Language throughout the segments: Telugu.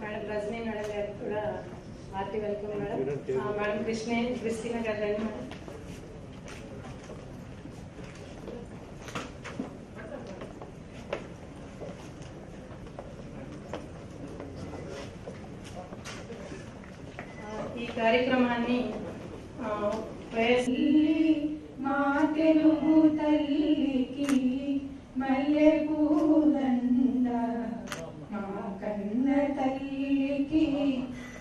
మేడం రజనీ మేడం కూడా hearty welcome madam. Krishna Christina ఈ కార్యక్రమాన్ని మా తెలుగు తల్లికి మల్లె పూదండ మా కన్న తల్లికి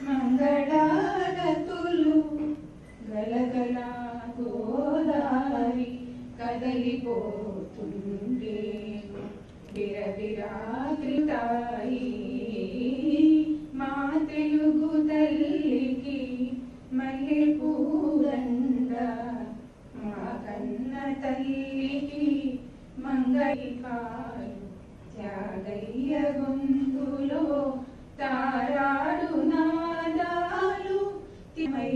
మంగళారతులు గలగల గోదారి కదలిపోతుండే బిరబిరా త్రితాయి కన్న తల్లికి మంగళికాలు త్యాగయ్య గొంతులో తారాడు నాదాలు తిమై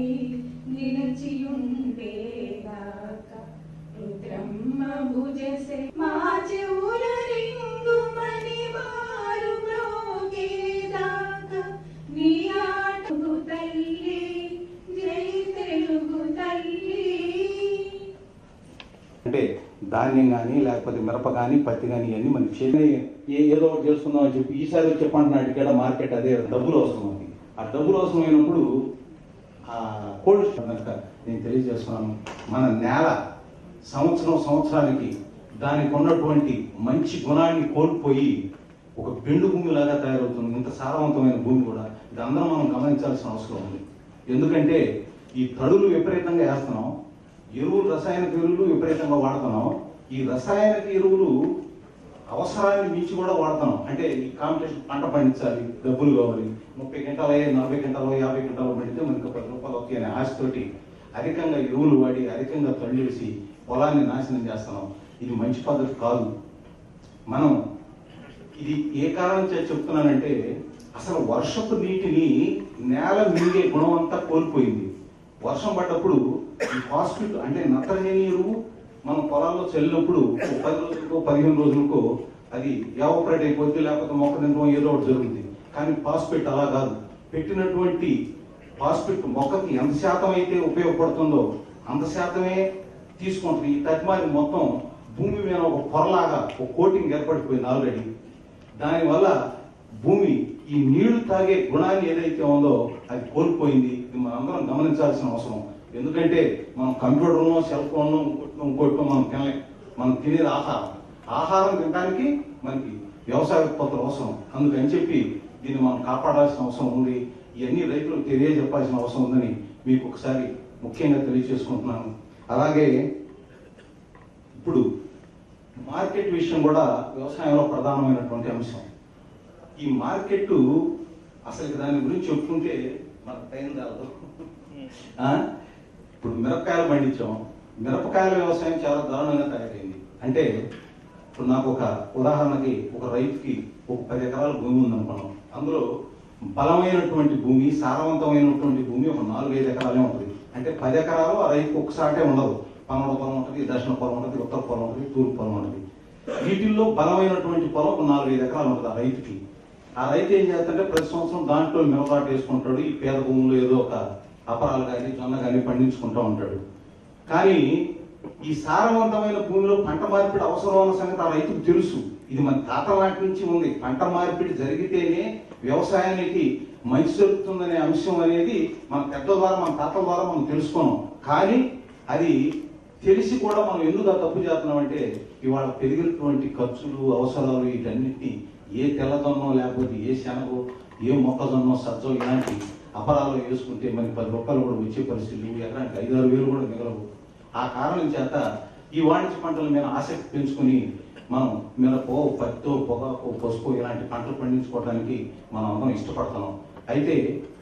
నిలిచియుండేదాకా రుద్రమ్మ భుజసే మా చెవుల రింగుమని ధాన్యం కానీ లేకపోతే మిరప కానీ పత్తి కానీ ఇవన్నీ మనకి చేసి ఏ- ఏదో ఒకటి చేస్తున్నాం అని చెప్పి ఈసారి చెప్పంటున్నాడు ఇక్కడ మార్కెట్ అదే డబ్బులు అవసరం ఉంది ఆ డబ్బులు అవసరమైనప్పుడు ఆ కోల్డ్ స్టోర్ కనుక నేను తెలియజేస్తున్నాను మన నేల సంవత్సరం సంవత్సరానికి దానికి ఉన్నటువంటి మంచి గుణాన్ని కోల్పోయి ఒక బెండు భూమిలాగా తయారవుతుంది. ఇంత సారవంతమైన భూమి కూడా. ఇది అందరం మనం గమనించాల్సిన అవసరం ఉంది. ఎందుకంటే ఈ తడులు విపరీతంగా వేస్తున్నాం ఎరువులు రసాయనిక ఎరువులు విపరీతంగా వాడుతున్నాం. ఈ రసాయనిక ఎరువులు అవసరాన్ని మించి కూడా వాడతాం. అంటే ఈ కాంపిటీషన్ పంట పండించాలి డబ్బులు కావాలి. ముప్పై గంటలు అయ్యే నలభై గంటలు యాభై గంటలు పండితే మనకి పది రూపాయలు వస్తాయి అనే ఆశతోటి అధికంగా ఎరువులు వాడి అధికంగా తల్లిసి పొలాన్ని నాశనం చేస్తున్నాం. ఇది మంచి పద్ధతి కాదు. మనం ఇది ఏ కారణం చేసి చెప్తున్నానంటే అసలు వర్షపు నీటిని నేల మింగే గుణం అంతా కోల్పోయింది. వర్షం పడ్డప్పుడు ఈ అంటే నత్రజని ఎరువు మనం పొలాల్లో చల్లినప్పుడు పది రోజులకో పదిహేను రోజులకో అది ఎవాపరేట్ అయిపోద్ది లేకపోతే మొక్క తినడం ఏదో ఒకటి జరుగుతుంది కానీ ఫాస్ఫేట్ అలా కాదు. పెట్టినటువంటి ఫాస్ఫేట్ మొక్కకి ఎంత శాతం అయితే ఉపయోగపడుతుందో అంత శాతమే తీసుకుంటుంది. ఈ తజ్మారి మొత్తం భూమి మీద ఒక పొరలాగా ఒక కోటింగ్ ఏర్పడిపోయింది ఆల్రెడీ దానివల్ల భూమి ఈ నీళ్ళు తాగే గుణాన్ని ఏదైతే ఉందో అది కోల్పోయింది. ఇది మనందరం గమనించాల్సిన అవసరం. ఎందుకంటే మనం కంప్యూటర్లో సెల్ ఫోన్లో ఇంకోటి ఇంకోటి మనం తినలేం. మనం తినేది ఆహారం. ఆహారం తినడానికి మనకి వ్యవసాయ ఉత్పత్తులు అవసరం. అందుకని చెప్పి దీన్ని మనం కాపాడాల్సిన అవసరం ఉంది. ఇవన్నీ రైతులకు తెలియజెప్పాల్సిన అవసరం ఉందని మీకు ఒకసారి ముఖ్యంగా తెలియజేసుకుంటున్నాను. అలాగే ఇప్పుడు మార్కెట్ విషయం కూడా వ్యవసాయంలో ప్రధానమైనటువంటి అంశం. ఈ మార్కెట్ అసలు దాని గురించి చెప్పుకుంటే మనకు టైం? ఇప్పుడు మిరపకాయలు పండించాం. మిరపకాయల వ్యవసాయం చాలా దారుణంగా తయారైంది. అంటే ఇప్పుడు నాకు ఒక ఉదాహరణకి ఒక రైతుకి ఒక పది ఎకరాల భూమి ఉందనుకున్నాం అందులో బలమైనటువంటి భూమి సారవంతమైనటువంటి భూమి ఒక నాలుగైదు ఎకరాలే ఉంటుంది. అంటే పది ఎకరాలు ఆ రైతుకు ఒకసాటే ఉండదు. పన్నెండు పొలం ఉంటుంది దక్షిణ పొలం ఉంటుంది ఉత్తర పొలం ఉంటుంది తూర్పు పొలం ఉంటుంది. వీటిల్లో బలమైనటువంటి పొలం ఒక నాలుగైదు ఎకరాలు ఉంటుంది ఆ రైతుకి. ఆ రైతు ఏం చేస్తాడంటే ప్రతి సంవత్సరం దాంట్లో మిరపాటు వేసుకుంటాడు. ఈ పేద భూములు ఏదో ఒక అపరాలు కానీ జొన్న కానీ పండించుకుంటూ ఉంటాడు. కానీ ఈ సారవంతమైన భూమిలో పంట మార్పిడి అవసరం అన్న సంగతి ఆ రైతుకు తెలుసు. ఇది మన తాత నాటి నుంచి ఉంది. పంట మార్పిడి జరిగితేనే వ్యవసాయానికి మంచి జరుగుతుందనే అంశం అనేది మన పెద్ద ద్వారా మన తాతల ద్వారా మనం తెలుసుకున్నాం. కానీ అది తెలిసి కూడా మనం ఎందుకు ఆ తప్పు చేస్తున్నాం అంటే ఇవాళ పెరిగినటువంటి ఖర్చులు అవసరాలు వీటన్నిటిని ఏ తెల్లదొన్నో లేకపోతే ఏ శనగో ఏ మొక్కజొన్నో సజ్జో ఇలాంటి అపరాలు వేసుకుంటే మనకి పది రూపాయలు కూడా వచ్చే పరిస్థితులు ఎకరానికి ఆరు వేలు కూడా మిగలవు. ఆ కారణం చేత ఈ వాణిజ్య పంటల మీద ఆసక్తి పెంచుకుని మనం మిరపో పత్తో పొగాకు పసుపు ఇలాంటి పంటలు పండించుకోవడానికి మనం అందరం ఇష్టపడతాం. అయితే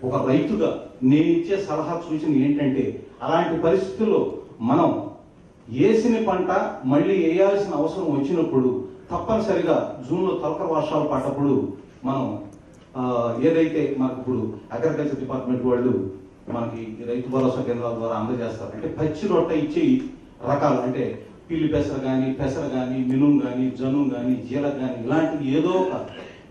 ఒక రైతుగా నేను ఇచ్చే సలహా సూచన ఏంటంటే అలాంటి పరిస్థితుల్లో మనం వేసిన పంట మళ్ళీ వేయాల్సిన అవసరం వచ్చినప్పుడు తప్పనిసరిగా జూన్లో తొలకర వర్షాలు పడ్డప్పుడు మనం ఏదైతే మనకు ఇప్పుడు అగ్రికల్చర్ డిపార్ట్మెంట్ వాళ్ళు మనకి రైతు భరోసా కేంద్రాల ద్వారా అందజేస్తారు అంటే పచ్చి రొట్టె ఇచ్చి రకాలు అంటే పిల్లి పెసర కానీ పెసర కానీ మినుం కానీ జనుం కానీ జీల కానీ ఇలాంటివి ఏదో ఒక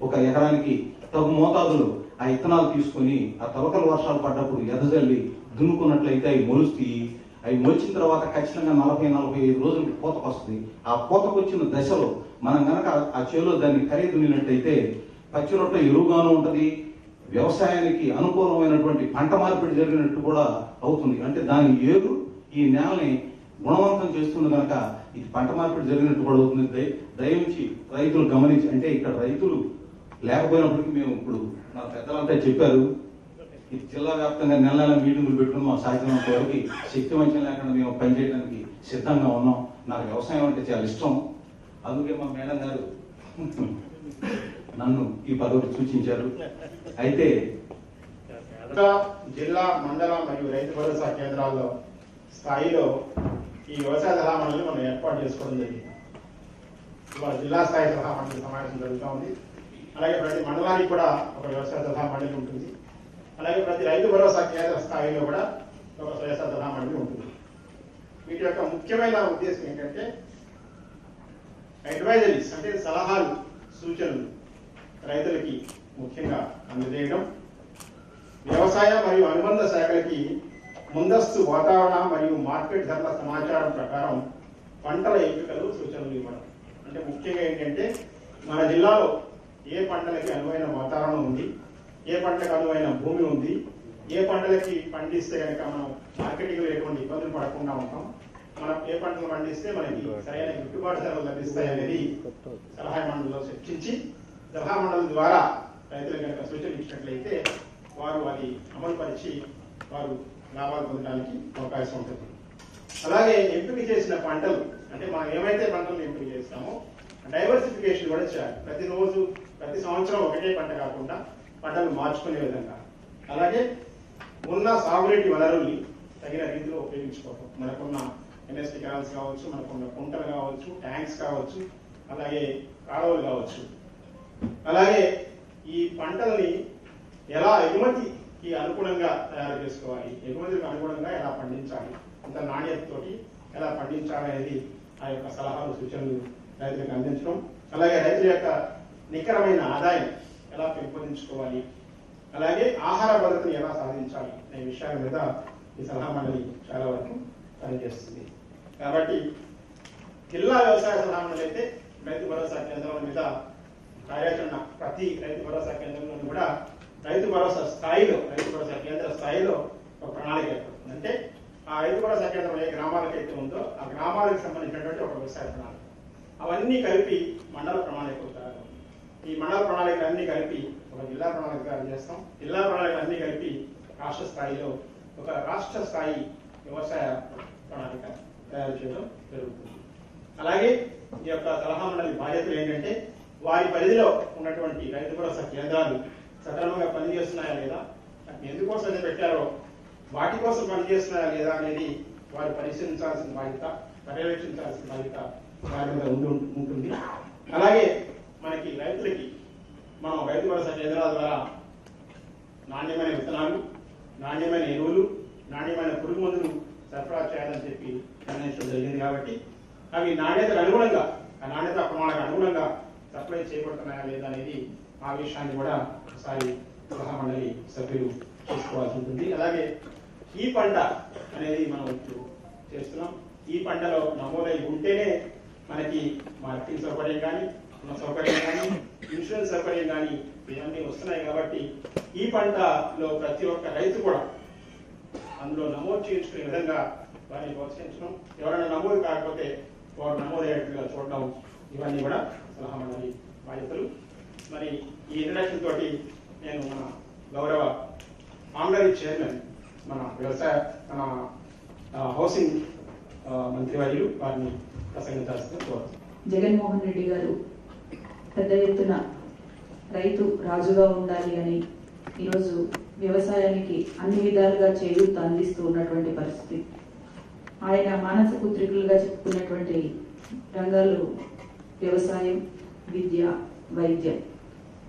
ఒక ఎకరానికి తగు మోతాదులు ఆ ఇత్తనాలు తీసుకొని ఆ తొలకల వర్షాలు పడ్డప్పుడు ఎదజల్లి దున్నుకున్నట్లయితే అవి మొలుస్తాయి అవి మొలిచిన తర్వాత ఖచ్చితంగా నలభై నలభై ఐదు రోజులకి కోతకు వస్తుంది ఆ కోతకు వచ్చిన దశలో మనం గనక ఆ చేలో దాన్ని ఖరీదున్నట్టయితే పచ్చి రొట్టె ఎరువుగాను ఉంటుంది. వ్యవసాయానికి అనుకూలమైనటువంటి పంట మార్పిడి జరిగినట్టు కూడా అవుతుంది. అంటే దాని ఏరు ఈ నేలని గుణవంతం చేస్తుంది కనుక ఇది పంట మార్పిడి జరిగినట్టు కూడా అవుతుంది. దయించి రైతులు గమనించి అంటే ఇక్కడ రైతులు లేకపోయినప్పటికీ మేము ఇప్పుడు మా పెద్దలంతా చెప్పారు ఈ జిల్లా వ్యాప్తంగా నెల నెల మీటింగులు పెట్టుకుని మా సాధ్యమైనంత వరకు శక్తి వంచన లేకుండా మేము పనిచేయడానికి సిద్ధంగా ఉన్నాం. నాకు వ్యవసాయం అంటే చాలా ఇష్టం. అందుకే మా మేడం గారు నన్ను ఈ పదవికి సూచించారు. అయితే జిల్లా మండల మరియు రైతు భరోసా కేంద్రాల్లో స్థాయిలో ఈ వ్యవసాయ సలహా మండలి మనం ఏర్పాటు చేసుకోవడం జరిగింది. ఇవాళ జిల్లా స్థాయి సలహా మండలి సమావేశం జరుగుతూ ఉంది. అలాగే ప్రతి మండలానికి కూడా ఒక వ్యవసాయ సలహా మండలి ఉంటుంది. అలాగే ప్రతి రైతు భరోసా కేంద్ర స్థాయిలో కూడా ఒక వ్యవసాయ సలహా మండలి ఉంటుంది. వీటి యొక్క ముఖ్యమైన ఉద్దేశం ఏంటంటే అడ్వైజరీస్ అంటే సలహాలు సూచనలు. రైతులకి ముఖ్యంగా అందజేయడం వ్యవసాయ మరియు అనుబంధ శాఖలకి ముందస్తు వాతావరణ మరియు మార్కెట్ ధరల సమాచారం ప్రకారం పంటల ఎంపికలు సూచనలు ఇవ్వడం. అంటే ముఖ్యంగా ఏంటంటే మన జిల్లాలో ఏ పంటలకి అనువైన వాతావరణం ఉంది ఏ పంటలకు అనువైన భూమి ఉంది ఏ పంటలకి పండిస్తే కనుక మనం మార్కెటింగ్ ఎటువంటి ఇబ్బందులు పడకుండా ఉంటాం మనం ఏ పంటలు పండిస్తే మనకి సరైన గిట్టుబాటు ధరలు లభిస్తాయి అనేది సలహా మండలిలో చర్చించి సలహా ద్వారా రైతులకు కనుక సూచనలు ఇచ్చినట్లయితే వారు అది అమలు పరిచి వారు లాభాలు పొందడానికి అవకాశం ఉంటుంది. అలాగే ఎంపిక చేసిన పంటలు అంటే మనం ఏమైతే పంటలు ఎంపిక చేస్తామో డైవర్సిఫికేషన్ కూడా చేయాలి. ప్రతిరోజు ప్రతి సంవత్సరం ఒకటే పంట కాకుండా పంటలు మార్చుకునే విధంగా. అలాగే ఉన్న సాగునీటి వనరుల్ని తగిన రీతిలో ఉపయోగించుకోవటం. మనకున్న ఎన్ఎస్టీ కెనాల్స్ కావచ్చు మనకున్న కుంటలు కావచ్చు ట్యాంక్స్ కావచ్చు అలాగే కాలువలు కావచ్చు. అలాగే ఈ పంటల్ని ఎలా ఎగుమతికి అనుగుణంగా తయారు చేసుకోవాలి ఎగుమతికి అనుగుణంగా ఎలా పండించాలి అంత నాణ్యతతోటి ఎలా పండించాలి అనేది ఆ యొక్క సలహాలు సూచనలు రైతులకు అందించడం. అలాగే రైతుల యొక్క నికరమైన ఆదాయం ఎలా పెంపొందించుకోవాలి అలాగే ఆహార భద్రతను ఎలా సాధించాలి అనే విషయాల మీద ఈ సలహా మండలి చాలా వరకు పనిచేస్తుంది. కాబట్టి జిల్లా వ్యవసాయ సలహా మండలి అయితే రైతు భరోసా కేంద్రాల మీద కార్యాచరణ ప్రతి రైతు భరోసా కేంద్రంలో కూడా రైతు భరోసా స్థాయిలో రైతు భరోసా కేంద్ర స్థాయిలో ఒక ప్రణాళిక ఏర్పడుతుంది. అంటే ఆ రైతు భరోసా కేంద్రం ఏ గ్రామాలకు ఉందో ఆ గ్రామాలకు సంబంధించినటువంటి ఒక వ్యవసాయ ప్రణాళిక. అవన్నీ కలిపి మండల ప్రణాళిక ఈ మండల ప్రణాళిక అన్ని కలిపి ఒక జిల్లా ప్రణాళిక చేస్తాం. జిల్లా ప్రణాళిక అన్ని కలిపి రాష్ట్ర స్థాయిలో ఒక రాష్ట్ర స్థాయి వ్యవసాయ ప్రణాళిక తయారు చేయడం జరుగుతుంది. అలాగే ఈ యొక్క సలహా మండలి బాధ్యతలు ఏంటంటే వారి పరిధిలో ఉన్నటువంటి రైతు భరోసా కేంద్రాలు సక్రమంగా పనిచేస్తున్నాయా లేదా? ఎందుకోసం అయితే పెట్టారో? వాటి కోసం పనిచేస్తున్నాయా లేదా అనేది వారు పరిశీలించాల్సిన బాధ్యత పర్యవేక్షించాల్సిన బాధ్యత వారి మీద ఉండి ఉంటుంది. అలాగే మనకి రైతులకి మనం రైతు భరోసా కేంద్రాల ద్వారా నాణ్యమైన విత్తనాలు నాణ్యమైన ఎరువులు నాణ్యమైన పురుగు మందులు సరఫరా చేయాలని చెప్పి నిర్ణయించడం జరిగింది కాబట్టి అవి నాణ్యతకు అనుగుణంగా ఆ నాణ్యత ప్రమాణాలకు అనుగుణంగా సప్లై చేయబడుతున్నాయా లేదా అనేది ఆ విషయాన్ని కూడా ఒకసారి సలహా మండలి సభ్యులు చూసుకోవాల్సి ఉంటుంది. అలాగే ఈ పంట అనేది మనం ఇప్పుడు చేస్తున్నాం. ఈ పంటలో నమోదై ఉంటేనే మనకి మార్కెటింగ్ సౌకర్యం కానీ ఉన్న సౌకర్యం కానీ ఇన్సూరెన్స్ సౌకర్యం కానీ ఇవన్నీ వస్తున్నాయి కాబట్టి ఈ పంటలో ప్రతి ఒక్క రైతు కూడా అందులో నమోదు చేయించుకునే విధంగా వారిని ప్రోత్సహించడం ఎవరైనా నమోదు కాకపోతే వారు నమోదయ్యేట్టుగా చూడడం ఇవన్నీ కూడా సలహా మండలి బాధ్యతలు. మరి ఈ ఇంట్రడక్షన్ తోటి నేను మన గౌరవ ఆంగరీ చైర్మన్ మన వ్యవసాయ మన హౌసింగ్ ఆ, మంత్రివర్యులు వారిని ప్రసంగించాల్సిందిగా కోరుతున్నాను. జగన్మోహన్ రెడ్డి గారు పెద్ద ఎత్తున రైతు రాజుగా ఉండాలి అని ఈరోజు వ్యవసాయానికి అన్ని విధాలుగా చేయూత అందిస్తూ ఉన్నటువంటి పరిస్థితి. ఆయన మానస పుత్రికలుగా చెప్పుకున్నటువంటి రంగాలు వ్యవసాయం విద్య వైద్యం.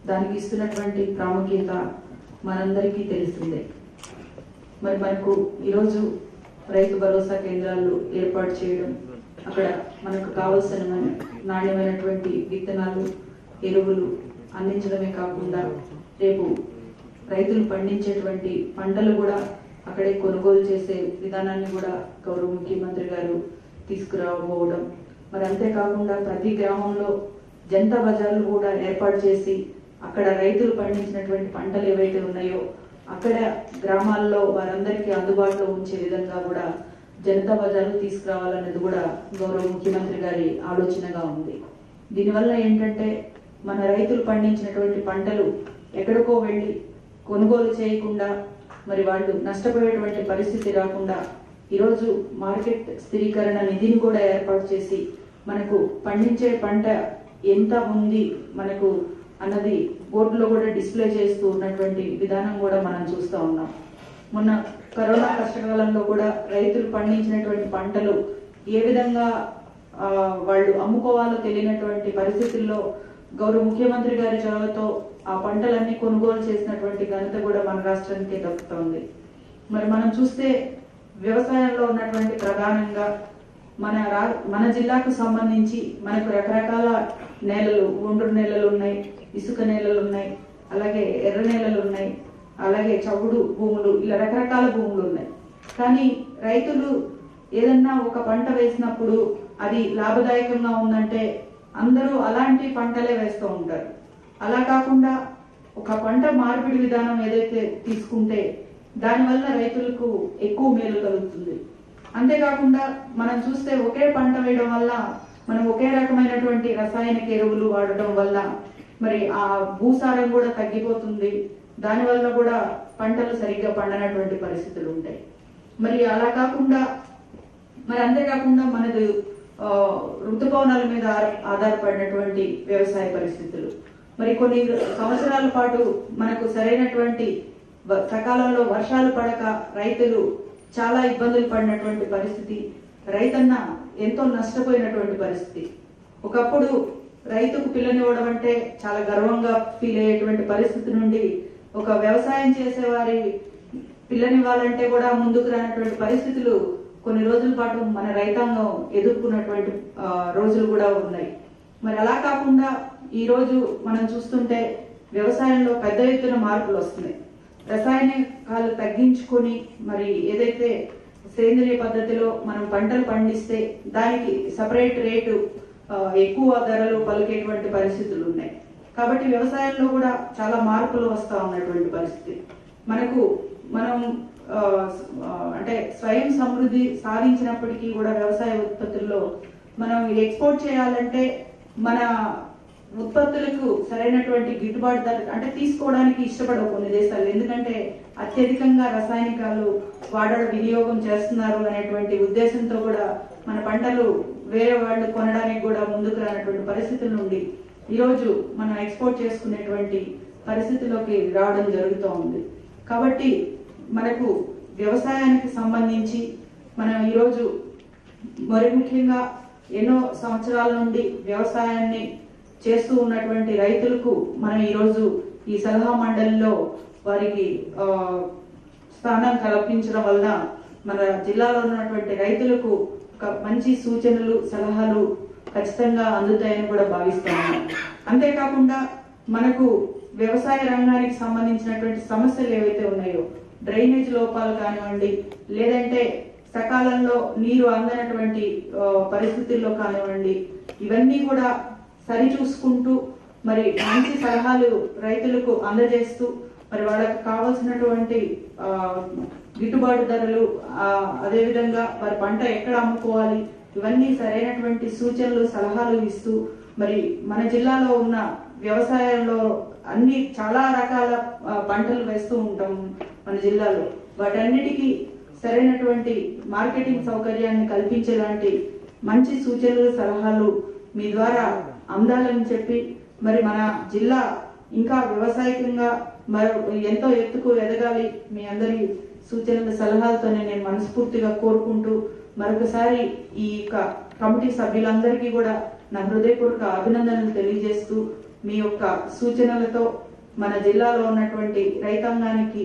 దానికి ఇస్తున్నటువంటి ప్రాముఖ్యత మనందరికీ తెలుస్తుంది. మరి మనకు ఈరోజు రైతు భరోసా కేంద్రాలు ఏర్పాటు చేయడం అక్కడ మనకు కావలసిన నాణ్యమైనటువంటి విత్తనాలు ఎరువులు అందించడమే కాకుండా రేపు రైతులు పండించేటువంటి పంటలు కూడా అక్కడే కొనుగోలు చేసే విధానాన్ని కూడా గౌరవ ముఖ్యమంత్రి గారు తీసుకురాబోవడం మరి అంతేకాకుండా ప్రతి గ్రామంలో జంట బజార్లు కూడా ఏర్పాటు చేసి అక్కడ రైతులు పండించినటువంటి పంటలు ఏవైతే ఉన్నాయో అక్కడ గ్రామాల్లో వారందరికీ అందుబాటులో ఉంచే విధంగా కూడా జనతా బజార్లు తీసుకురావాలనేది కూడా గౌరవ ముఖ్యమంత్రి గారి ఆలోచనగా ఉంది. దీనివల్ల ఏంటంటే మన రైతులు పండించినటువంటి పంటలు ఎక్కడికో వెళ్ళి కొనుగోలు చేయకుండా మరి వాళ్ళు నష్టపోయేటువంటి పరిస్థితి రాకుండా ఈరోజు మార్కెట్ స్థిరీకరణ నిధిని కూడా ఏర్పాటు చేసి మనకు పండించే పంట ఎంత ఉంది మనకు అన్నది బోర్డులో కూడా డిస్ప్లే చేస్తూ ఉన్నటువంటి విధానం కూడా మనం చూస్తూ ఉన్నాం. మొన్న కరోనా కష్టకాలంలో కూడా రైతులు పండించినటువంటి పంటలు ఏ విధంగా ఆ, వాళ్ళు అమ్ముకోవాలో తెలియనటువంటి పరిస్థితుల్లో గౌరవ ముఖ్యమంత్రి గారి చొరవతో ఆ పంటలన్నీ కొనుగోలు చేసినటువంటి ఘనత కూడా మన రాష్ట్రానికి దక్కుతోంది. మరి మనం చూస్తే వ్యవసాయంలో ఉన్నటువంటి ప్రధానంగా మన రా మన జిల్లాకు సంబంధించి మనకు రకరకాల నేలలు ఒండ్రు నేలలు ఉన్నాయి ఇసుక నేలలు ఉన్నాయి అలాగే ఎర్ర నేలలు ఉన్నాయి అలాగే చవుడు భూములు ఇలా రకరకాల భూములు ఉన్నాయి. కానీ రైతులు ఏదన్నా ఒక పంట వేసినప్పుడు అది లాభదాయకంగా ఉందంటే అందరూ అలాంటి పంటలే వేస్తూ ఉంటారు. అలా కాకుండా ఒక పంట మార్పిడి విధానం ఏదైతే తీసుకుంటే దానివల్ల రైతులకు ఎక్కువ మేలు కలుగుతుంది. అంతేకాకుండా మనం చూస్తే ఒకే పంట వేయడం వల్ల మనం ఒకే రకమైనటువంటి రసాయనిక ఎరువులు వాడటం వల్ల మరి ఆ భూసారం కూడా తగ్గిపోతుంది. దానివల్ల కూడా పంటలు సరిగ్గా పండనటువంటి పరిస్థితులు ఉంటాయి. మరి అలా కాకుండా మరి అంతేకాకుండా మనది ఆ, ఋతుపవనాల మీద ఆధారపడినటువంటి వ్యవసాయ పరిస్థితులు. మరి కొన్ని సంవత్సరాల పాటు మనకు సరైనటువంటి సకాలంలో వర్షాలు పడక రైతులు చాలా ఇబ్బందులు పడినటువంటి పరిస్థితి. రైతన్న ఎంతో నష్టపోయినటువంటి పరిస్థితి. ఒకప్పుడు రైతుకు పిల్లనివ్వడం అంటే చాలా గర్వంగా ఫీల్ అయ్యేటువంటి పరిస్థితి నుండి ఒక వ్యవసాయం చేసేవారి పిల్లనివ్వాలంటే కూడా ముందుకు రానటువంటి పరిస్థితులు కొన్ని రోజుల పాటు మన రైతాంగం ఎదుర్కొన్నటువంటి రోజులు కూడా ఉన్నాయి. మరి అలా కాకుండా ఈ రోజు మనం చూస్తుంటే వ్యవసాయంలో పెద్ద ఎత్తున మార్పులు వస్తున్నాయి. రసాయనికాలు తగ్గించుకొని మరి ఏదైతే సేంద్రియ పద్ధతిలో మనం పంటలు పండిస్తే దానికి సపరేట్ రేటు ఎక్కువ ధరలు పలికేటువంటి పరిస్థితులు ఉన్నాయి. కాబట్టి వ్యవసాయంలో కూడా చాలా మార్పులు వస్తూ ఉన్నటువంటి పరిస్థితి. మనకు మనం అంటే స్వయం సమృద్ధి సాధించినప్పటికీ కూడా వ్యవసాయ ఉత్పత్తుల్లో మనం ఎక్స్పోర్ట్ చేయాలంటే మన ఉత్పత్తులకు సరైనటువంటి గిట్టుబాటు ధర అంటే తీసుకోవడానికి ఇష్టపడవు కొన్ని దేశాలు. ఎందుకంటే అత్యధికంగా రసాయనికాలు వాడడం వినియోగం చేస్తున్నారు అనేటువంటి ఉద్దేశంతో కూడా మన పంటలు వేరే వాళ్ళు కొనడానికి కూడా ముందుకు రానటువంటి పరిస్థితుల నుండి ఈరోజు మనం ఎక్స్పోర్ట్ చేసుకునేటువంటి పరిస్థితిలోకి రావడం జరుగుతూ ఉంది. కాబట్టి మనకు వ్యవసాయానికి సంబంధించి మనం ఈరోజు మరి ముఖ్యంగా ఎన్నో సంవత్సరాల నుండి వ్యవసాయాన్ని చేస్తూ ఉన్నటువంటి రైతులకు మనం ఈరోజు ఈ సలహా మండలిలో వారికి స్థానం కల్పించడం వలన మన జిల్లాలో ఉన్నటువంటి రైతులకు ఒక మంచి సూచనలు సలహాలు ఖచ్చితంగా అందుతాయని కూడా భావిస్తున్నాను అంతేకాకుండా మనకు వ్యవసాయ రంగానికి సంబంధించినటువంటి సమస్యలు ఏవైతే ఉన్నాయో డ్రైనేజ్ లోపాలు కానివ్వండి లేదంటే సకాలంలో నీరు అందనటువంటి పరిస్థితుల్లో కానివ్వండి ఇవన్నీ కూడా సరిచూసుకుంటూ మరి మంచి సలహాలు రైతులకు అందజేస్తూ మరి వాళ్ళకి కావాల్సినటువంటి గిట్టుబాటు ధరలు అదేవిధంగా మరి పంట ఎక్కడ అమ్ముకోవాలి ఇవన్నీ సరైనటువంటి సూచనలు సలహాలు ఇస్తూ మరి మన జిల్లాలో ఉన్న వ్యవసాయంలో అన్ని చాలా రకాల పంటలు వేస్తూ ఉంటాం మన జిల్లాలో. వాటన్నిటికీ సరైనటువంటి మార్కెటింగ్ సౌకర్యాన్ని కల్పించేలాంటి మంచి సూచనలు సలహాలు మీ ద్వారా అందాలని చెప్పి మరి మన జిల్లా ఇంకా వ్యవసాయకంగా మరి ఎంతో ఎత్తుకు ఎదగాలి మీ అందరి సూచనల సలహాలతోనే నేను మనస్ఫూర్తిగా కోరుకుంటూ మరొకసారి ఈ యొక్క కమిటీ సభ్యులందరికీ కూడా నా హృదయపూర్వక అభినందనలు తెలియజేస్తూ మీ యొక్క సూచనలతో మన జిల్లాలో ఉన్నటువంటి రైతాంగానికి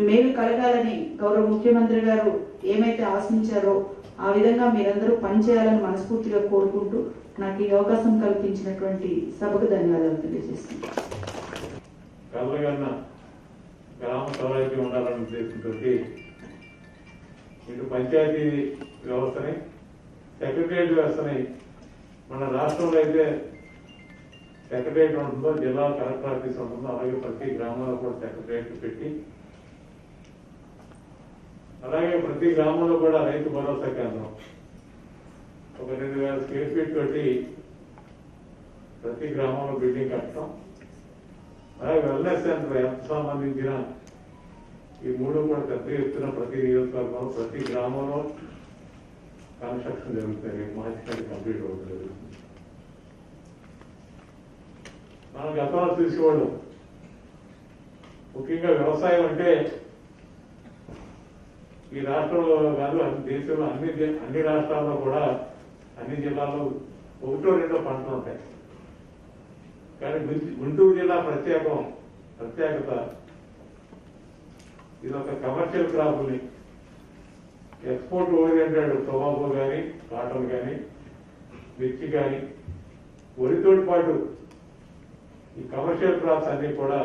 మేలు కలగాలని గౌరవ ముఖ్యమంత్రి గారు ఏమైతే ఆశించారో ఆ విధంగా మీరందరూ పనిచేయాలని మనస్ఫూర్తిగా కోరుకుంటూ నాకు ఈ అవకాశం కల్పించినటువంటి సభకు ధన్యవాదాలు తెలియజేస్తున్నాను. గ్రామ స్వరాజ్యం ఉండాలనే ఉద్దేశంతో ఇటు పంచాయతీ వ్యవస్థని సెక్రటరియట్ వ్యవస్థని మన రాష్ట్రంలో అయితే సెక్రటరియట్ ఉంటుందో జిల్లా కలెక్టర్ ఆఫీస్ ఉంటుందో అలాగే ప్రతి గ్రామంలో కూడా సెక్రటరియట్ పెట్టి అలాగే ప్రతి గ్రామంలో కూడా రైతు భరోసా కేంద్రం ఒక రెండు వేల స్క్వేర్ ఫీట్ తోటి ప్రతి గ్రామంలో బిల్డింగ్ కట్టడం. అలాగే వెల్నెస్ సెంటర్ ఎంత సంబంధించిన ఈ మూడు కూడా పెద్ద ఎత్తున ప్రతి నియోజకవర్గంలో ప్రతి గ్రామంలో కన్స్ట్రక్షన్ జరుగుతుంది మార్చి కంప్లీట్ అవుతుంది మనం గతంలో చూసేవాడు ముఖ్యంగా వ్యవసాయం అంటే ఈ రాష్ట్రంలో కాదు అన్ని దేశంలో అన్ని అన్ని రాష్ట్రాల్లో కూడా అన్ని జిల్లాల్లో ఒకటో రెండో పంటలు ఉంటాయి. కానీ గుంటూరు జిల్లా ప్రత్యేకం ప్రత్యేకత ఇది ఒక కమర్షియల్ క్రాప్ని ఎక్స్పోర్ట్ ఓరియంటెడ్ టొబాకో కానీ కాటన్ కానీ మిర్చి కానీ వరితో పాటు ఈ కమర్షియల్ క్రాప్స్ అన్ని కూడా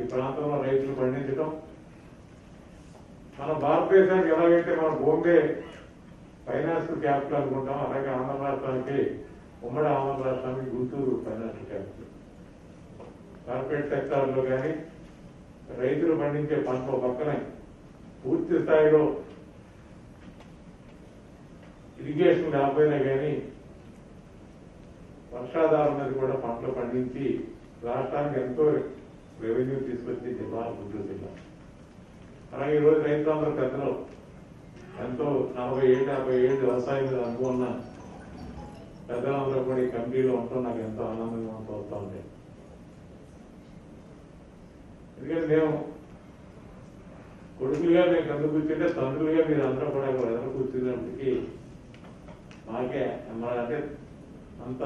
ఈ ప్రాంతంలో రైతులు పండించడం మన భారతదేశానికి ఎలాగైతే మన బొంబే ఫైనాన్స్ క్యాపిటల్ అనుకుంటాం అలాగే ఆంధ్ర రాష్ట్రానికి ఉమ్మడి ఆంధ్ర రాష్ట్రానికి గుంటూరు ఫైనాన్స్ క్యాపిటల్. కార్పొరేట్ సెక్టార్లో కానీ రైతులు పండించే పంట పక్కనే పూర్తి స్థాయిలో ఇరిగేషన్ లేకపోయినా కానీ వర్షాధారం మీద కూడా పంటలు పండించి రాష్ట్రానికి ఎంతో రెవెన్యూ తీసుకొచ్చి జిల్లా గుంటూరు జిల్లా. అలాగే ఈరోజు రైతులందరూ పెద్దలు ఎంతో నలభై ఏళ్ళు యాభై ఏళ్ళు వ్యవసాయం మీద అనుభవం ఉన్న పెద్దలందరూ కూడా ఈ కమిటీలో ఉండటం నాకు ఎంతో ఆనందంగా తోస్తా ఉంది. ఎందుకంటే మేము కొడుకులుగా మేము కింద కూర్చుంటే తండ్రులుగా మీరు అందరూ కూడా ఎదురు కూర్చున్నప్పటికీ మాకే మన అంటే అంత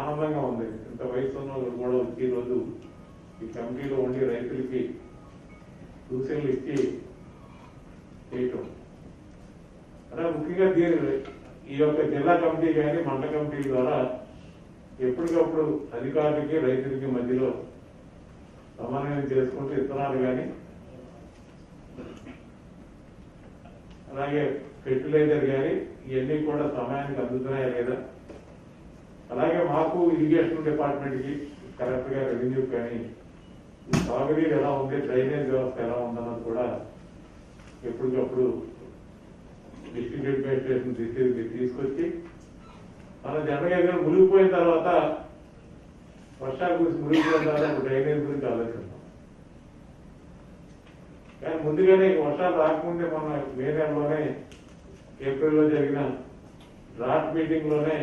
ఆనందంగా ఉంది. ఇంత వయసు ఉన్న వాళ్ళు కూడా వచ్చి ఈ రోజు ఈ కమిటీలో ఉండి రైతులకి సూచనలు ఇచ్చి చేయటం. అలా ముఖ్యంగా దీని ఈ యొక్క జిల్లా కమిటీ కానీ మండల కమిటీ ద్వారా ఎప్పటికప్పుడు అధికారులకి రైతులకి మధ్యలో సమన్వయం చేసుకుంటూ ఇత్తనాలు కానీ అలాగే ఫెర్టిలైజర్ కానీ ఇవన్నీ కూడా సమయానికి అందుతున్నాయా లేదా? అలాగే మాకు ఇరిగేషన్ డిపార్ట్మెంట్కి కరెక్ట్గా రెవెన్యూ కానీ ఈ సాగునీరు ఎలా ఉంది? డ్రైనేజ్ వ్యవస్థ ఎలా ఉందన్నది కూడా ఎప్పటికప్పుడు డిస్ట్రిక్ట్ అడ్మినిస్ట్రేషన్ తీసుకొచ్చి మన జనగేంద్రం మునిగిపోయిన తర్వాత వర్షాల గురించి మునిగిపోయిన తర్వాత డ్రైనేజ్ గురించి ఆలోచిస్తాం కానీ ముందుగానే వర్షాలు రాకముందే మన మే నెలలోనే ఏప్రిల్లో జరిగిన డ్రాఫ్ట్ మీటింగ్లోనే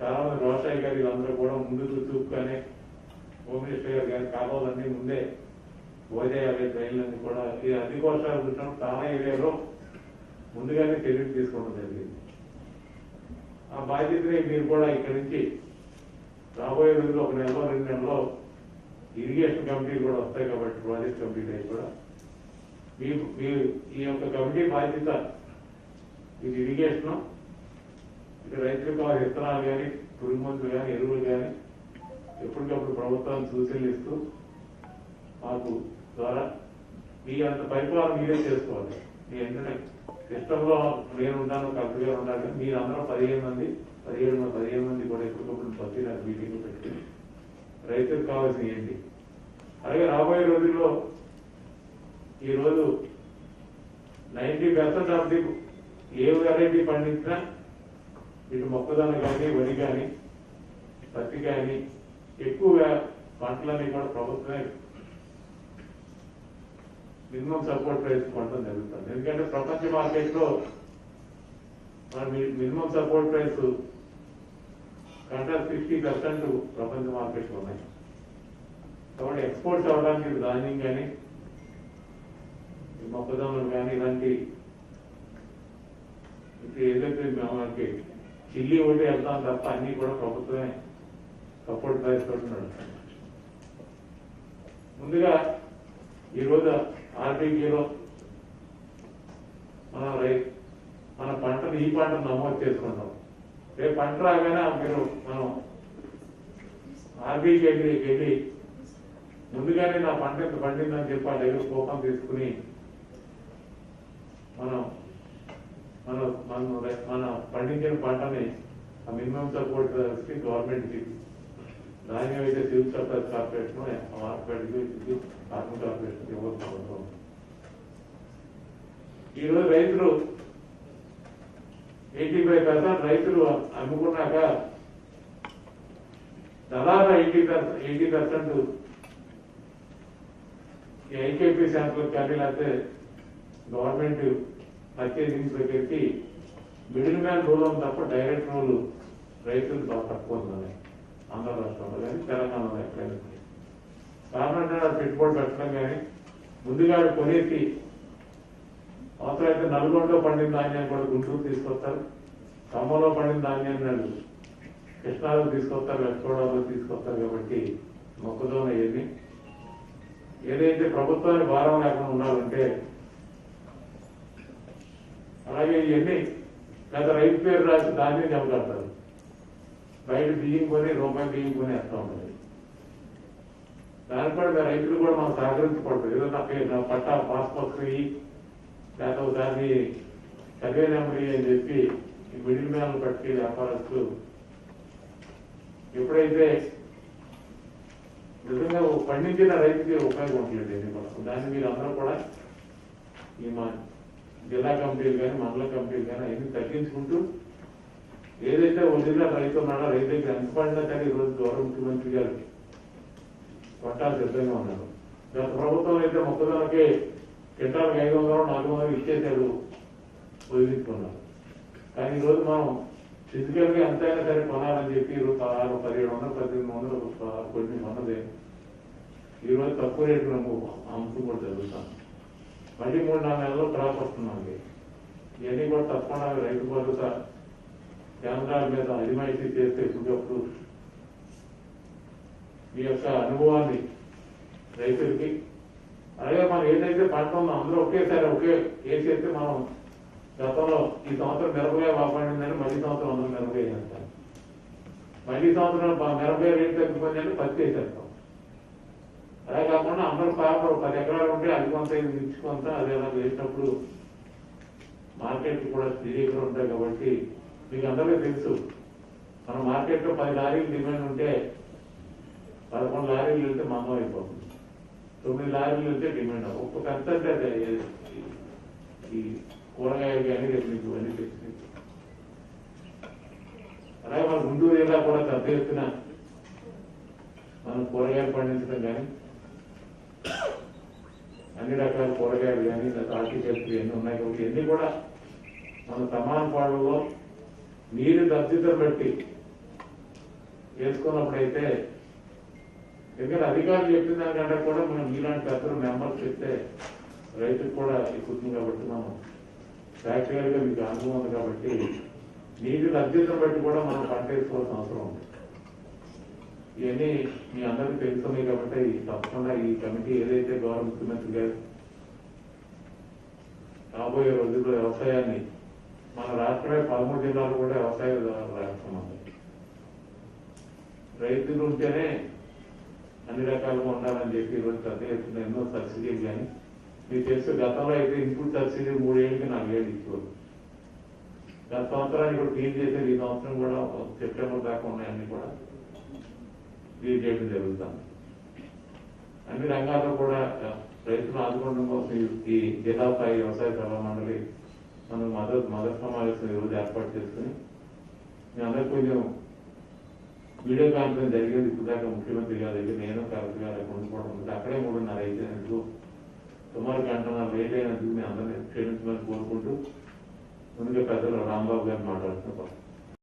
చాలా మంది రోషాయి గారి అందరూ కూడా ముందు చూపుగానే హోమ్ మినిస్టర్ గారు కానీ కావాలన్నీ ముందే భోజేయాలి ట్రైన్లన్నీ కూడా అధిక వర్షాలు చూసినప్పుడు చాలా ఏరియాలో ముందుగానే చర్యలు తీసుకోవడం జరిగింది. ఆ బాధ్యతని మీరు కూడా ఇక్కడి నుంచి రాబోయే రోజుల్లో ఒక నెలలో రెండు నెలలో ఇరిగేషన్ కమిటీలు కూడా వస్తాయి కాబట్టి ప్రాజెక్ట్ కంప్లీట్ అయ్యి కూడా మీ మీ ఈ యొక్క కమిటీ బాధ్యత ఇది ఇరిగేషన్ ఇక్కడ రైతులకు విత్తనాలు కానీ పురుగుమందులు కానీ ఎరువులు కానీ ఎప్పటికప్పుడు ప్రభుత్వాన్ని సూచనలిస్తూ మాకు ద్వారా మీ అంత పరిపాలన మీరే చేసుకోవాలి. మీ ఎందుకంటే సిస్టంలో నేను ఉంటాను కరెక్ట్గా ఉండాలి మీరు అందరూ పదిహేను మంది పదిహేడు మంది పదిహేను మంది కూడా ఎప్పటికప్పుడు ప్రతి నాకు మీటింగ్ పెట్టి రైతులకు కావాల్సిన ఏంటి? అలాగే రాబోయే రోజుల్లో ఈరోజు ninety ninety percent of the a variety పండించినా ఇటు మొక్కజొన్న కానీ వరి కానీ పత్తి కానీ ఎక్కువగా పంటలన్నీ కూడా ప్రభుత్వమే మినిమం సపోర్ట్ ప్రైస్ కొనడం జరుగుతుంది ఎందుకంటే ప్రపంచ మార్కెట్లో మన మినిమం సపోర్ట్ ప్రైస్ కంటే సిక్స్టీ పర్సెంట్ ప్రపంచ మార్కెట్లో ఉన్నాయి కాబట్టి ఎక్స్పోర్ట్స్ అవడానికి ఇది ధాన్యం కానీ ఈ మొక్కజొన్నలు కానీ ఇలాంటి ఇప్పుడు ఏదైతే మనకి చిల్లి ఒకటి వెళ్తాం తప్ప అన్ని కూడా ప్రభుత్వమే సపోర్ట్ ప్రైస్ తోటి నడుస్తుంది ముందుగా ఈరోజు ఆర్బీకేలో మన రై మన పంటను ఈ పంటను నమోదు చేసుకుంటాం. రేపు పంట రాగానే మీరు మనం ఆర్బీకి వెళ్ళి వెళ్ళి ముందుగానే నా పంట ఎంత పండిందని చెప్పి ఆ దగ్గర కోపం తీసుకుని మనం మన మన మన పండించిన పంటని ఆ మినిమం సపోర్ట్ గవర్నమెంట్కి ధాన్యం అయితే సివిల్ సప్లైస్ కార్పొరేషన్ మార్కెట్కి కార్మిక కార్పొరేషన్ ఇవ్వకపోవడం ఈరోజు రైతులు ఎయిటీ ఫైవ్ పర్సెంట్ రైతులు అమ్ముకున్నాక దాదాపు eighty percent eighty percent IKP sample కానీ లేకపోతే గవర్నమెంట్ పర్చేసింగ్ దగ్గరికి మిడిల్ మ్యాన్ రూల్ తప్ప డైరెక్ట్ రూల్ రైతులు బాగా తక్కువ ఉన్నాయి ఆంధ్ర రాష్ట్రంలో కానీ తెలంగాణలో ఎక్కడైనా కారణంగా పెట్టుబడి పెట్టడం కానీ ముందుగా కొనేసి అవసరమైతే నల్గొండలో పండిన ధాన్యాన్ని కూడా గుంటూరు తీసుకొస్తారు ఖమ్మంలో పండిన ధాన్యాన్ని వాళ్ళు కృష్ణాలో తీసుకొస్తారు వెస్ట్ తీసుకొస్తారు కాబట్టి మొక్కజొన్న ఏమి ఏదైతే ప్రభుత్వానికి భారం లేకుండా ఉండాలంటే అలాగే ఇవన్నీ గత రైతు పేరు రాసి ధాన్యం చెబుతారు బయట బియ్యం కొని రూపాయి బియ్యం కొని వేస్తా ఉంటారు దానికి కూడా రైతులు కూడా మనం సహకరించకూడదు ఏదో నా పేరు నా పట్టా పాస్పోర్ట్ ఫ్రీ లేకపోతే దాన్ని సర్వే నెంబర్ అని చెప్పి మిడిల్ మ్యాన్ పట్టి వ్యాపారస్తులు ఎప్పుడైతే నిజంగా పండించిన రైతుకి ఉపయోగం ఉండలేదు ఇది కూడా దాన్ని మీరు అందరూ కూడా ఈ మా జిల్లా కమిటీలు కానీ మండల కమిటీలు కానీ అవన్నీ తగ్గించుకుంటూ ఏదైతే ఒరిజినల్ రైతు ఉన్నాడో రైతు ఎంత పడినా కానీ ఈరోజు గౌరవ ముఖ్యమంత్రి గారు పట్టాలు సిద్ధంగా ఉన్నారు. గత ప్రభుత్వం అయితే మొక్కజొన్నకి క్వింటాల్కి ఐదు వందలు నాలుగు వందలు ఇచ్చేశారు వదిలించుకున్నారు కానీ ఈరోజు మనం ఫిజికల్గా ఎంతైనా సరే కొనాలని చెప్పి ఈరోజు పదహారు పదిహేడు వందలు పద్దెనిమిది వందలు కొన్ని ఉన్నది ఈరోజు తక్కువ రేటు నాకు అమ్ముతూ కూడా జరుగుతాం. మళ్ళీ మూడు నాలుగు నెలలు క్రాప్ వస్తున్నాం ఇవన్నీ కూడా తప్పకుండా రైతు భరోసా కేంద్రాల మీద అజమాయిషీ చేస్తే ఎప్పటికప్పుడు మీ యొక్క అనుభవాన్ని రైతులకి అలాగే మనం ఏదైతే పంట ఉందో అందరూ ఒకేసారి ఒకే వేసేస్తే మనం గతంలో ఈ సంవత్సరం మిరపకాయ బాగుపడిందని మళ్ళీ సంవత్సరం అందరూ మిరపకాయ వేస్తాం మళ్ళీ సంవత్సరం బా- మిరపకాయ రేట్ తగ్గిపోయిందంటే పత్తి వేసేస్తాం అలా కాకుండా అందరూ పాపం పది ఎకరాలు ఉంటే అది కొంత ఇది కొంత అది అలా వేసినప్పుడు మార్కెట్ కూడా స్థిరీకరణ ఉంటాయి కాబట్టి మీకు అందరికీ తెలుసు మన మార్కెట్లో పది లారీలు డిమాండ్ ఉంటే పదకొండు లారీలు వెళ్తే మందం అయిపోతుంది. తొమ్మిది లారీలు వెళ్తే డిమాండ్ ఒక్క కన్సల్ట్ ఈ- కూరగాయలు కానీ రేపు మీకు ఇవన్నీ అలాగే మన గుంటూరు జిల్లా కూడా పెద్ద ఎత్తున మనం కూరగాయలు పండించడం కానీ అన్ని రకాల కూరగాయలు కానీ హార్టికల్చర్ ఎన్ని ఉన్నాయి కాబట్టి ఇవన్నీ కూడా మన సమాన పాడులో నీరు దర్శితం బట్టి వేసుకున్నప్పుడైతే ఎందుకంటే అధికారులు చెప్పిన దానికంటే కూడా మనం మీలాంటి పెద్దలు మెంబర్స్ చెప్తే రైతుకు కూడా ఎక్కుతుంది కాబట్టి మనం ప్రాక్టికల్గా మీకు అనుభవం ఉంది కాబట్టి నీటి లభ్యతను బట్టి కూడా మనం పంట వేసుకోవాల్సిన అవసరం ఉంది. ఇవన్నీ మీ అందరికీ తెలుస్తున్నాయి కాబట్టి తప్పకుండా ఈ కమిటీ ఏదైతే గౌరవ ముఖ్యమంత్రి గారు రాబోయే రోజుల్లో వ్యవసాయాన్ని మన రాష్ట్రమే పదమూడు జిల్లాలు కూడా వ్యవసాయ రాష్ట్రం ఉంది రైతులు ఉంటేనే అన్ని రకాలుగా ఉండాలని చెప్పి ఈరోజు పెద్ద ఎత్తున ఎన్నో సబ్సిడీలు కానీ మీకు తెలుసు గతంలో అయితే ఇన్పుట్ సబ్సిడీ మూడేళ్ళకి నాలుగేళ్ళు ఇచ్చేవారు గత సంవత్సరానికి ఇప్పుడు క్లీన్ చేసేది ఈ సంవత్సరం కూడా సెప్టెంబర్ దాకా ఉన్నాయన్నీ కూడా క్లీన్ చేయడం జరుగుతుంది. అన్ని రంగాల్లో కూడా రైతులు ఆదుకోవడం కోసం ఈ- ఈ జిల్లా స్థాయి వ్యవసాయ సభా మండలి మనం మొదటి మొదటి సమావేశం ఈరోజు ఏర్పాటు చేసుకుని మీ అందరికి కొంచెం వీడియో కాన్ఫరెన్స్ జరిగేది ఇప్పుడు దాకా ముఖ్యమంత్రి గారి దగ్గర నేను కలెక్టర్ గారు అక్కడ ఉండిపోవడం ఉంది. అక్కడే మూడున్నర అయిపోయినందుకు సుమారు గంటన్నర లేట్ అయినందుకు మీ అందరినీ క్షమించమని కోరుకుంటూ ముందుగా పెద్దలు రాంబాబు గారు మాట్లాడుతున్నారు